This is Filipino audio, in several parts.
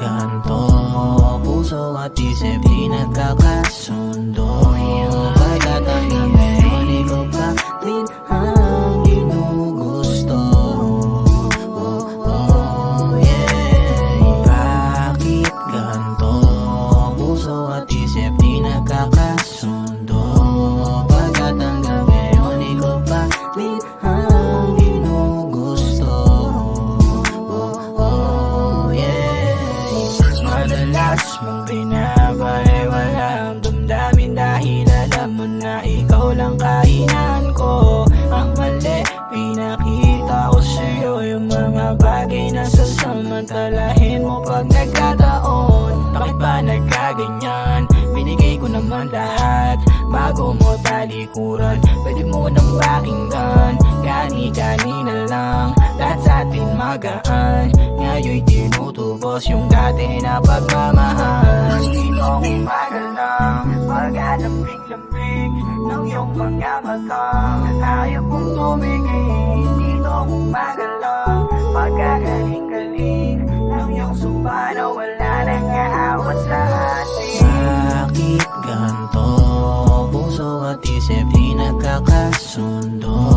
ganto Puso at isip di nagkakasundo. Pagkat Madalas mong binabaliwala ang damdamin Dahil alam mo na ikaw lang kainan ko. Ang mali, pinakita ko sa'yo Yung mga bagay na sasamantalahin mo pag nagkataon. Bakit ba nagkaganyan? Binigay ko naman lahat. Bago mo talikuran Pwede mo nang pakinggan. Gani-gani na lang Lahat sa magaan tinutubos yung dati na pagmamahal. Dito akong magalang Pag-alambing-lambing Ng iyong mga mata Ayaw kong tumingin Dito akong magalang. Pagkagaling-galing Ng iyong sumpa na wala nang aawas sa atin. Bakit ganto? Puso at isip di nagkakasundo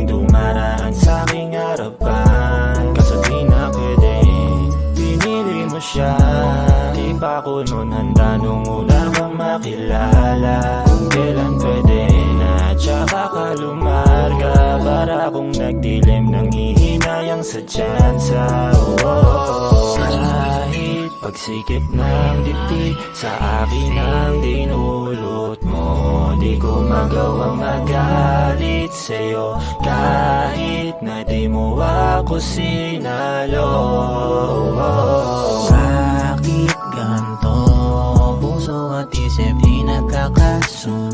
tuwing dumaraan sa aking harapan. Kaso di na pwede Pinili mo siya. Di pa ako nun handa nung una kang makilala? Kung kailan pwede na Tsaka ka lumarga. Para akong nagdilim ng hihinayang sa tsansa. Oh, oh, oh. Kahit pagsikip ng dibdib Sa akin ang dinulot mo Di ko magawang magalit sa'yo Kahit na di mo ako sinalo. Bakit ganto? Puso at isip di nagkakasundo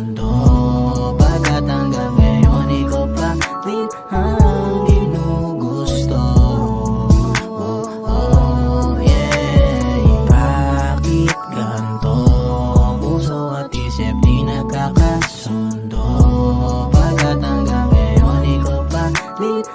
complete.